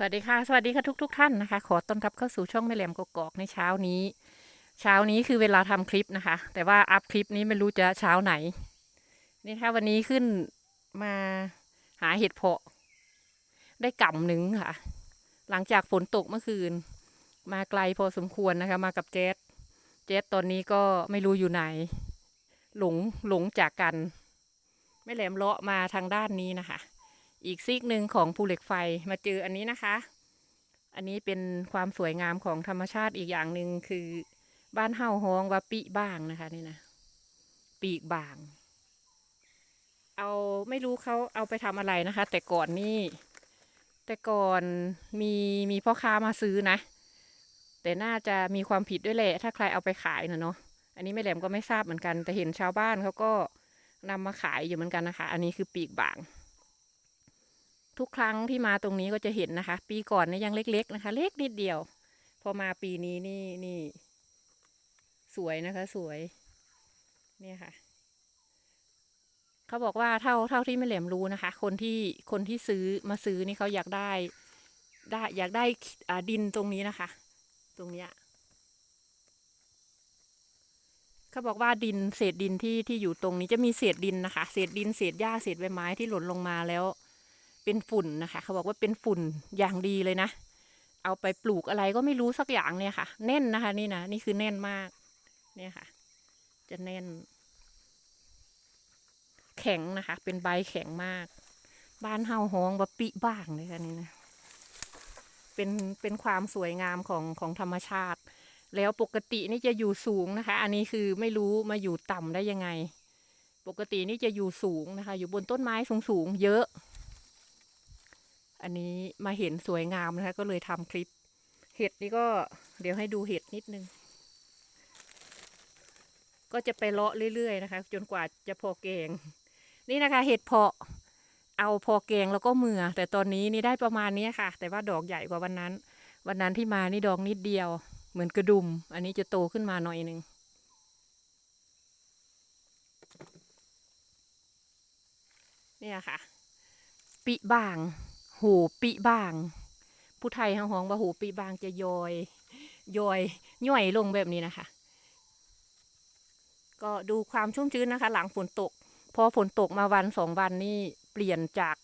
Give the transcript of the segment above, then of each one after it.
สวัสดีค่ะ สวัสดีค่ะทุกทท่านนะคะ ขอต้อนรับเข้าสู่ช่องแม่แหลมกกอกในเช้านี้ เช้านี้คือเวลาทำคลิปนะคะ แต่ว่าอัพคลิปนี้ไม่รู้จะเช้าไหน นี่ค่ะวันนี้ขึ้นมาหาเห็ดเพาะ ได้กล่ำหนึ่งค่ะ หลังจากฝนตกเมื่อคืน มาไกลพอสมควรนะคะ มากับเจสเจสตอนนี้ก็ไม่รู้อยู่ไหน หลงหลงจากกันแม่แหลมเลาะมาทางด้านนี้นะคะ อีกซีกหนึ่งของภูเหล็กไฟมาเจออันนี้นะคะ อันนี้เป็นความสวยงามของธรรมชาติอีกอย่างหนึ่งคือ บ้านเฮาฮ้องว่าปีบ้างนะคะนี่นะปีกบาง เอาไม่รู้เขาเอาไปทำอะไรนะคะ แต่ก่อนนี่แต่ก่อนมีมีพ่อค้ามาซื้อนะ แต่น่าจะมีความผิดด้วยแหละถ้าใครเอาไปขายนะเนาะอันนี้ไม่แหลมก็ไม่ทราบเหมือนกัน แต่เห็นชาวบ้านเขาก็นำมาขายอยู่เหมือนกันนะคะ อันนี้คือปีกบาง ทุกครั้งที่มาตรงนี้ก็จะเห็นนะคะ ปีก่อนเนี่ยยังเล็ก ๆ นะคะ เล็กนิดเดียว พอมาปีนี้นี่นี่ สวยนะคะ สวย เนี่ยค่ะ เขาบอกว่าเท่าเท่าที่แม่เหลยมรู้นะคะ คนที่คนที่ซื้อมาซื้อนี่เขาอยากได้ ได้อยากได้ดินตรงนี้นะคะ ตรงเนี้ยเขาบอกว่าดินเศษดินที่ที่อยู่ตรงนี้จะมีเศษดินนะคะ เศษดินเศษหญ้าเศษใบไม้ที่หล่นลงมาแล้ว เป็นฝุ่นนะคะ เขาบอกว่าเป็นฝุ่นอย่างดีเลยนะ เอาไปปลูกอะไรก็ไม่รู้สักอย่างเนี่ยค่ะ แน่นนะคะ นี่นะนี่คือแน่นมาก เนี่ยค่ะ จะแน่น แข็งนะคะ เป็นใบแข็งมาก บ้านเฮาฮ้องบะปิบ้างเลยค่ะนี่นะเป็นเป็นความสวยงามของของธรรมชาติ แล้วปกตินี่จะอยู่สูงนะคะ อันนี้คือไม่รู้มาอยู่ต่ำได้ยังไง ปกตินี่จะอยู่สูงนะคะ อยู่บนต้นไม้สูงสูงๆเยอะ อันนี้มาเห็นสวยงามนะคะ ก็เลยทำคลิป เห็ดนี่ก็เดี๋ยวให้ดูเห็ดนิดนึง ก็จะไปเลาะเรื่อยๆนะคะ จนกว่าจะพอแกง นี่นะคะ เห็ดเพาะ เอาพอแกงแล้วก็เมือ แต่ตอนนี้นี่ได้ประมาณนี้ค่ะ แต่ว่าดอกใหญ่กว่าวันนั้น วันนั้นที่มานี่ดอกนิดเดียว เหมือนกระดุม อันนี้จะโตขึ้นมาหน่อยนึงเนี่ยค่ะ ปิบาง หูปิบาง ผู้ไทยห้องว่าโหปิบางจะยอยยอยย่อยลงแบบนี้นะคะ ก็ดูความชุ่มชื้นนะคะ หลังฝนตก พอฝนตกมาวันสองวันนี่เปลี่ยนจาก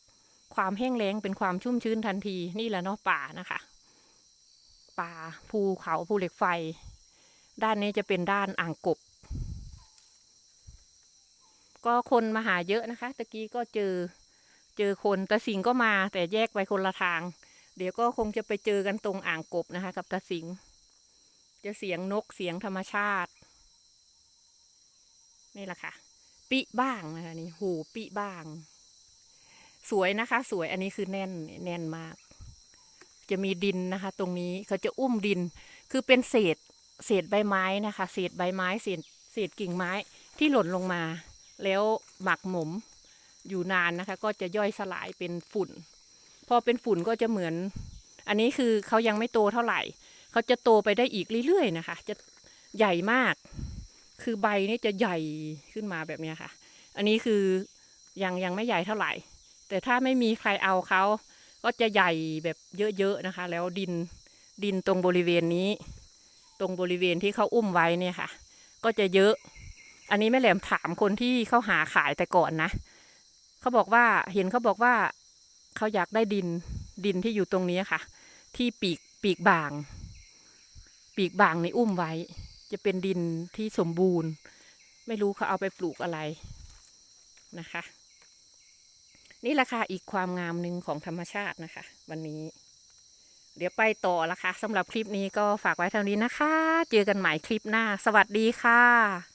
ความแห้งแล้งเป็นความชุ่มชื้นทันทีนี่แหละเนาะป่านะคะ ป่าภูเขาภูเหล็กไฟ ด้านนี้จะเป็นด้านอ่างกบ ก็คนมาหาเยอะนะคะตะกี้ก็เจอ เจอคนตาสิงก็มาแต่แยกไปคนละทาง เดี๋ยวก็คงจะไปเจอกันตรงอ่างกบนะคะ กับตาสิง จะเสียงนกเสียงธรรมชาติ นี่แหละค่ะ ปิบ้างนะคะนี่หูปิบ้าง สวยนะคะ สวยอันนี้คือแน่นแน่นมาก จะมีดินนะคะ ตรงนี้เขาจะอุ้มดิน คือเป็นเศษ เศษใบไม้นะคะ เศษใบไม้เศษเศษกิ่งไม้ที่หล่นลงมา แล้วหมักหมม อยู่นานนะคะ ก็จะย่อยสลายเป็นฝุ่น พอเป็นฝุ่นก็จะเหมือน อันนี้คือเขายังไม่โตเท่าไหร่ เขาจะโตไปได้อีกเรื่อยๆนะคะ จะใหญ่มาก คือใบนี่จะใหญ่ขึ้นมาแบบนี้ค่ะ อันนี้คือยังยังไม่ใหญ่เท่าไหร่ แต่ถ้าไม่มีใครเอาเขาก็จะใหญ่แบบเยอะๆนะคะ แล้วดินดินตรงบริเวณนี้ ตรงบริเวณที่เขาอุ้มไว้เนี่ยค่ะ ก็จะเยอะ อันนี้แม่แหลมถามคนที่เขาหาขายแต่ก่อนนะ เขาบอกว่าเห็นเขาบอกว่าเขาอยากได้ดินดินที่อยู่ตรงนี้ค่ะ ที่ปีกปีกบาง ปีกบางในอุ้มไว้ จะเป็นดินที่สมบูรณ์ ไม่รู้เขาเอาไปปลูกอะไรนะคะ นี่แหละค่ะอีกความงามหนึ่งของธรรมชาตินะคะ วันนี้ เดี๋ยวไปต่อละค่ะสำหรับคลิปนี้ก็ฝากไว้เท่านี้นะคะ เจอกันใหม่คลิปหน้า สวัสดีค่ะ